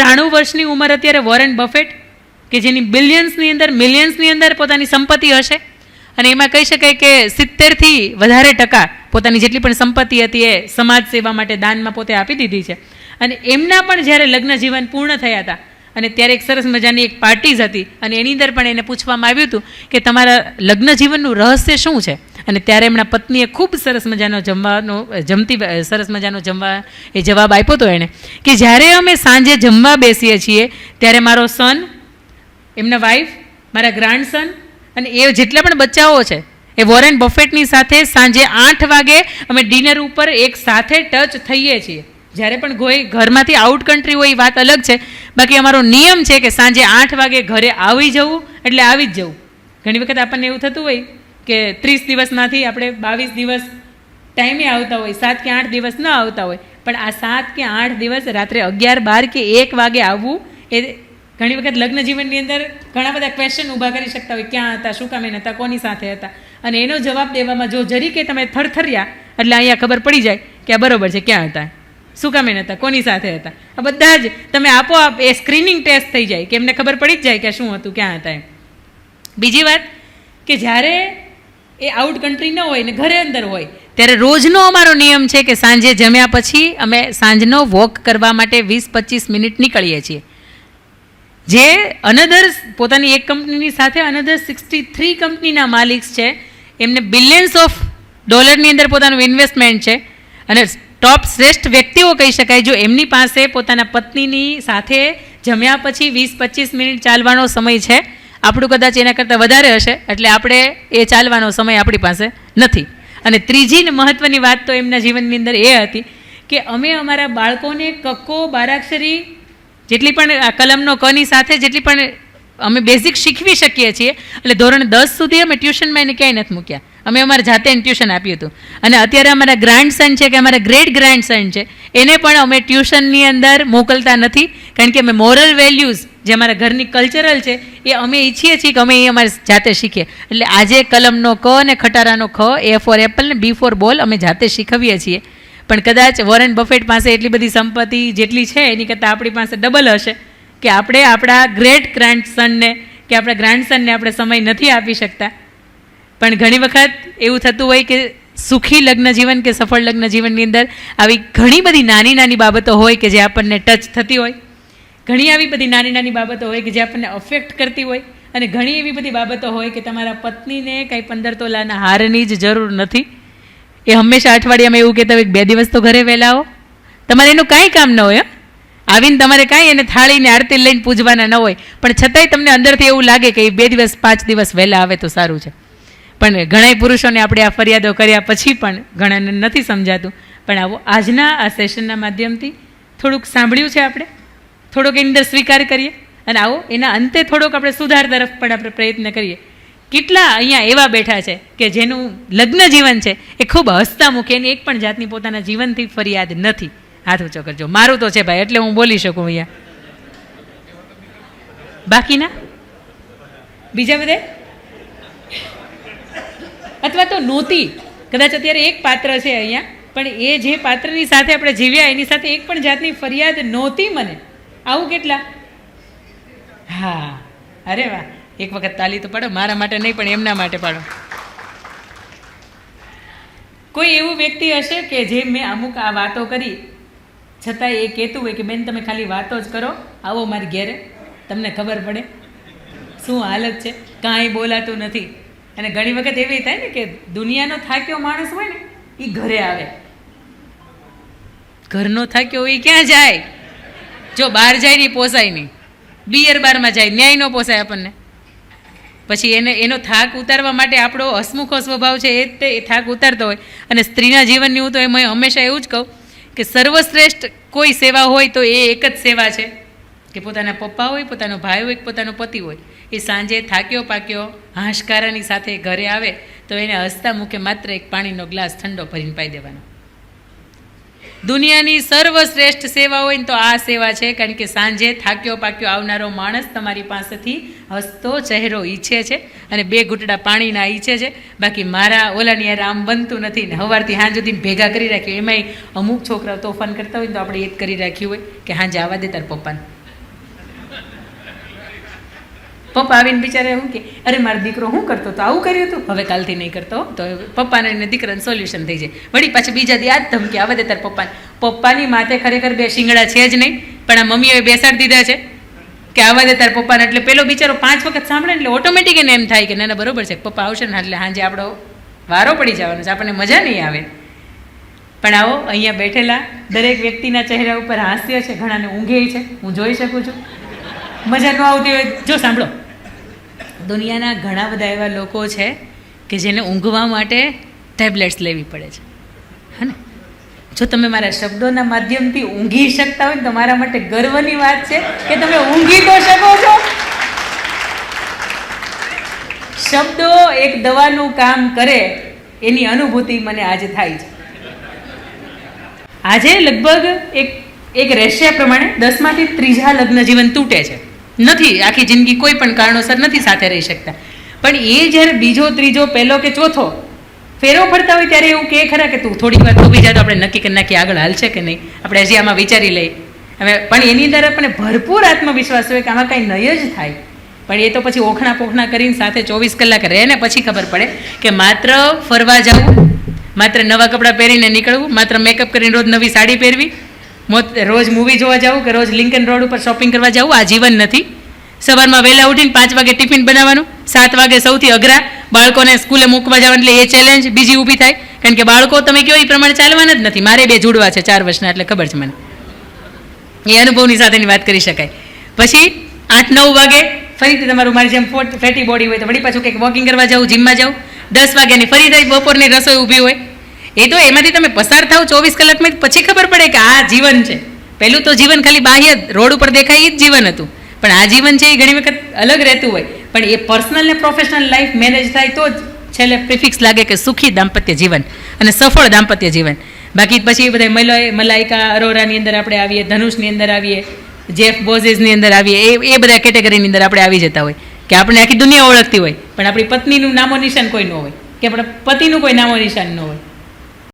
ત્રાણું વર્ષની ઉંમર અત્યારે વોરેન બફેટ, કે જેની બિલિયન્સની અંદર, મિલિયન્સની અંદર પોતાની સંપત્તિ હશે? અને એમાં કહી શકાય કે સિત્તેરથી વધારે ટકા પોતાની જેટલી પણ સંપત્તિ હતી એ સમાજ સેવા માટે દાનમાં પોતે આપી દીધી છે. અને એમના પણ જ્યારે લગ્ન જીવન પૂર્ણ થયા હતા, અને ત્યારે એક સરસ મજાની એક પાર્ટીઝ હતી, અને એની અંદર પણ એને પૂછવામાં આવ્યું હતું કે તમારા લગ્ન જીવનનું રહસ્ય શું છે? અને ત્યારે એમના પત્નીએ ખૂબ સરસ મજાનો જમવાનો જમતી સરસ મજાનો જમવા, એ જવાબ આપ્યો હતો એણે કે જ્યારે અમે સાંજે જમવા બેસીએ છીએ, ત્યારે મારો સન એમના વાઈફ મારા ગ્રાન્ડસન અને એ જેટલા પણ બચ્ચાઓ છે, એ વોરેન બફેટની સાથે સાંજે આઠ વાગે અમે ડિનર ઉપર એક સાથે ટચ થઈએ છીએ. જ્યારે પણ કોઈ ઘરમાંથી આઉટ કન્ટ્રી હોય એ વાત અલગ છે, બાકી અમારો નિયમ છે કે સાંજે આઠ વાગે ઘરે આવી જવું એટલે આવી જ જવું. ઘણી વખત આપણને એવું થતું હોય કે ત્રીસ દિવસમાંથી આપણે બાવીસ દિવસ ટાઈમે આવતા હોય, સાત કે આઠ દિવસ ન આવતા હોય, પણ આ સાત કે આઠ દિવસ રાત્રે અગિયાર, બાર કે એક વાગે આવવું એ ઘણી વખત લગ્ન જીવનની અંદર ઘણા બધા ક્વેશ્ચન ઊભા કરી શકતા હોય, ક્યાં હતા, શું કામે હતા, કોની સાથે હતા? અને એનો જવાબ દેવામાં જો જરી કે તમે થરથર્યા, એટલે અહીંયા ખબર પડી જાય કે આ બરોબર છે, ક્યાં હતા? શું કામે હતા, કોની સાથે હતા? આ બધા જ તમે આપોઆપ એ સ્ક્રીનિંગ ટેસ્ટ થઈ જાય, કે એમને ખબર પડી જ જાય કે શું હતું, ક્યાં હતા એમ. બીજી વાત કે જ્યારે એ આઉટ કન્ટ્રી ન હોય ને ઘરે અંદર હોય. ત્યારે રોજનો અમારો નિયમ છે કે સાંજે જમ્યા પછી અમે સાંજનો વોક કરવા માટે વીસ પચીસ મિનિટ નીકળીએ છીએ. જે અનધર પોતાની એક કંપનીની સાથે અનધર સિક્સટી થ્રી કંપનીના માલિક છે. એમને બિલિયન્સ ઓફ ડોલરની અંદર પોતાનું ઇન્વેસ્ટમેન્ટ છે. અને ટોપ શ્રેષ્ઠ વ્યક્તિઓ કહી શકાય જો એમની પાસે પોતાના પત્નીની સાથે જમ્યા પછી વીસ પચીસ મિનિટ ચાલવાનો સમય છે આપણું કદાચ એના કરતાં વધારે હશે, એટલે આપણે એ ચાલવાનો સમય આપણી પાસે નથી. અને ત્રીજી ને મહત્ત્વની વાત તો એમના જીવનની અંદર એ હતી કે અમે અમારા બાળકોને કક્કો, બારાક્ષરી જેટલી પણ, આ કલમનો કની સાથે જેટલી પણ અમે બેઝિક શીખવી શકીએ છીએ, એટલે ધોરણ દસ સુધી અમે ટ્યુશનમાં એને ક્યાંય નથી મૂક્યા. અમે અમારા જાતે એને ટ્યુશન આપ્યું હતું. અને અત્યારે અમારા ગ્રાન્ડ સન છે કે અમારા ગ્રેટ ગ્રાન્ડ સન છે, એને પણ અમે ટ્યુશનની અંદર મોકલતા નથી, કારણ કે અમે મોરલ વેલ્યુઝ જે અમારા ઘરની કલ્ચરલ છે, એ અમે ઈચ્છીએ છીએ કે અમે એ અમારે જાતે શીખીએ. એટલે આજે કલમનો ક અને ખટારાનો ખ, એ ફોર એપલ ને બી ફોર બોલ અમે જાતે શીખવીએ છીએ. પણ કદાચ વોરેન બફેટ પાસે એટલી બધી સંપત્તિ જેટલી છે, એની કરતાં આપણી પાસે ડબલ હશે કે આપણે આપણા ગ્રેટ ગ્રાન્ડસનને કે આપણા ગ્રાન્ડસનને આપણે સમય નથી આપી શકતા. પણ ઘણી વખત એવું થતું હોય કે સુખી લગ્ન જીવન કે સફળ લગ્ન જીવનની અંદર આવી ઘણી બધી નાની નાની બાબતો હોય કે જે આપણને ટચ થતી હોય. ઘણી આવી બધી નાની નાની બાબતો હોય કે જે આપણને અફેક્ટ કરતી હોય અને ઘણી એવી બધી બાબતો હોય કે તમારા પત્નીને કંઈ પંદર તોલાના હારની જ જરૂર નથી. એ હંમેશા અઠવાડિયામાં એવું કહેતા હોય કે બે દિવસ તો ઘરે વહેલા આવો. તમારે એનું કાંઈ કામ ન હોય? આવીને તમારે કાંઈ એને થાળીને આરતી લઈને પૂજવાના ન હોય. પણ છતાંય તમને અંદરથી એવું લાગે કે એ બે દિવસ, પાંચ દિવસ વહેલા આવે તો સારું છે. પણ ઘણાય પુરુષોને આપણે આ ફરિયાદો કર્યા પછી પણ ઘણાને નથી સમજાતું. પણ આવો આજના આ સેશનના માધ્યમથી થોડુંક સાંભળ્યું છે આપણે? થોડોક એની અંદર સ્વીકાર કરીએ અને આવો, એના અંતે થોડોક આપણે સુધાર તરફ પણ આપણે પ્રયત્ન કરીએ. કેટલા અહીંયા એવા બેઠા છે કે જેનું લગ્ન જીવન છે એ ખૂબ હસતા મૂકે એની એક પણ જાતની પોતાના જીવનથી ફરિયાદ નથી. હાથ ઊંચો કરજો. મારું તો છે ભાઈ, એટલે હું બોલી શકું અહીંયા. બાકીના? બીજા બધે? અથવા તો નહોતી કદાચ અત્યારે એક પાત્ર છે અહીંયા, પણ એ જે પાત્રની સાથે આપણે જીવ્યા, એની સાથે એક પણ જાતની ફરિયાદ નહોતી મને. આવું કેટલા? હા, અરે વાહ, એક વખત તાલી તો પાડો, મારા માટે નહીં, પણ એમના માટે પાડો. કોઈ એવું વ્યક્તિ હશે કે જે મેં અમુક આ વાતો કરી છતાં એ કહેતું હોય કે, બેન, તમે ખાલી વાતો જ કરો, આવો મારી ઘેરે, તમને ખબર પડે. શું હાલત છે? કાંઈ બોલાતું નથી. અને ઘણી વખત એવી થાય ને કે દુનિયાનો થાક્યો માણસ હોય ને એ ઘરે આવે. ઘરનો થાક્યો એ ક્યાં જાય? જો બહાર જાય નહીં પોસાય નહીં. બિયર બારમાં જાય, ન્યાય ન પોસાય આપણને. પછી એને, એનો થાક ઉતારવા માટે આપણો હસમુખો સ્વભાવ છે એ તે થાક ઉતારતો હોય. અને સ્ત્રીના જીવનની હું તો એમ હંમેશા એવું જ કહું કે સર્વશ્રેષ્ઠ કોઈ સેવા હોય તો એ એક જ સેવા છે. કે પોતાના પપ્પા હોય, પોતાનો ભાઈ હોય પોતાનો પતિ હોય. એ સાંજે થાક્યો, પાક્યો હાશકારાની સાથે ઘરે આવે તો એને હસતા મુખે માત્ર એક પાણીનો ગ્લાસ ઠંડો ભરીને પાઈ દેવાનો. દુનિયાની સર્વશ્રેષ્ઠ સેવા હોય ને તો આ સેવા છે. કારણ કે સાંજે થાક્યો પાક્યો આવનારો માણસ તમારી પાસેથી હસતો ચહેરો ઈચ્છે છે અને બે ઘૂંટડા પાણીના ઈચ્છે છે. બાકી મારા ઓલાની યાર આમ બનતું નથી ને સવારથી હાં સુધી ભેગા કરી રાખ્યું. એમાંય અમુક છોકરાઓ તોફાન કરતા હોય તો આપણે એ જ કરી રાખ્યું હોય કે હાંજે આવવા દે તાર પપ્પાને. પપ્પા આવીને બિચારા એવું કે, અરે, મારો દીકરો શું કરતો તો આવું કર્યું હતું હવે કાલથી નહીં કરતો. તો પપ્પાને અને દીકરાને સોલ્યુશન થઈ જાય. વળી પાછી બીજા દી આ જ ધમકી આવે તાર પપ્પાને. પપ્પાની માથે ખરેખર બે શિંગડા છે જ નહીં, પણ આ મમ્મીએ બેસાડી દીધા છે કે આવા દે તાર પપ્પાને. એટલે પેલો બિચારો પાંચ વખત સાંભળે એટલે ઓટોમેટિક એને એમ થાય કે, ના ના, બરોબર છે, પપ્પા આવશે ને એટલે સાંજે આપણો વારો પડી જવાનો છે, આપણને મજા નહીં આવે. પણ આવો, અહીંયા બેઠેલા દરેક વ્યક્તિના ચહેરા ઉપર હાસ્ય છે, ઘણાને ઊંઘે છે, હું જોઈ શકું છું. મજા ન આવતી હોય, જો સાંભળો. દુનિયાના ઘણા બધા એવા લોકો છે કે જેને ઊંઘવા માટે ટેબ્લેટ્સ લેવી પડે છે. હે ને? જો તમે મારા શબ્દોના માધ્યમથી ઊંઘી શકતા હોય ને તો મારા માટે ગર્વની વાત છે કે તમે ઊંઘી તો શકો છો. શબ્દો એક દવાનું કામ કરે, એની અનુભૂતિ મને આજે થાય છે. આજે લગભગ એક એક રેશિયા પ્રમાણે દસમાંથી ત્રીજા લગ્ન જીવન તૂટે છે. નથી, આખી જિંદગી કોઈ પણ કારણોસર નથી સાથે રહી શકતા. પણ એ જ્યારે બીજો, ત્રીજો, પહેલો કે ચોથો ફેરો ફરતા હોય ત્યારે એવું કે ખરા કે તું થોડી વાર તો જાય તો આપણે નક્કી કરી નાખીએ આગળ હાલશે કે નહીં. આપણે હજી આમાં વિચારી લઈએ. હવે, પણ એની અંદર આપણને ભરપૂર આત્મવિશ્વાસ હોય કે આમાં કાંઈ નહીં જ થાય. પણ એ તો પછી ઓખણા પોખણા કરીને સાથે ચોવીસ કલાક રહે ને પછી ખબર પડે કે માત્ર ફરવા જવું, માત્ર નવા કપડાં પહેરીને નીકળવું, માત્ર મેકઅપ કરીને રોજ નવી સાડી પહેરવી રોજ મૂવી જોવા જવું કે રોજ લિંકન રોડ ઉપર શોપિંગ કરવા જવું આ જીવન નથી. સવારમાં વહેલા ઉઠીને પાંચ વાગે ટિફિન બનાવવાનું, સાત વાગે સૌથી અઘરા બાળકોને સ્કૂલે મૂકવા જવાનું એટલે એ ચેલેન્જ બીજી ઊભી થાય. કારણ કે બાળકો તમે કહો એ પ્રમાણે ચાલવાના જ નથી. મારે બે જોડવા છે ચાર વર્ષના, એટલે ખબર છે મને. એ અનુભવની સાથેની વાત કરી શકાય. પછી આઠ નવ વાગે ફરીથી તમારું મારી જેમ ફેટી બોડી હોય તો વળી પાછું કંઈક વોકિંગ કરવા જાવ જીમમાં જાવ દસ વાગ્યાની ફરી બપોરની રસોઈ ઊભી હોય. એ તો એમાંથી તમે પસાર થાવ ચોવીસ કલાકમાં પછી ખબર પડે કે આ જીવન છે. પહેલું તો જીવન ખાલી બાહ્ય રોડ ઉપર દેખાય એ જ જીવન હતું. પણ આ જીવન છે એ ઘણી વખત અલગ રહેતું હોય. પણ એ પર્સનલ ને પ્રોફેશનલ લાઈફ મેનેજ થાય તો જ છેલ્લે પ્રિફિક્સ લાગે કે સુખી દાંપત્ય જીવન અને સફળ દાંપત્ય જીવન. બાકી પછી બધા મલાઈ મલાઈકા, અરોરાની અંદર આપણે આવીએ, ધનુષની અંદર આવીએ, જેફ બોઝેસની અંદર આવીએ, એ એ બધા કેટેગરીની અંદર આપણે આવી જતા હોય. કે આપણે આખી દુનિયા ઓળખતી હોય, પણ આપણી પત્નીનું નામો નિશાન કોઈ ન હોય. કે આપણા પતિનું કોઈ નામો નિશાન ન હોય.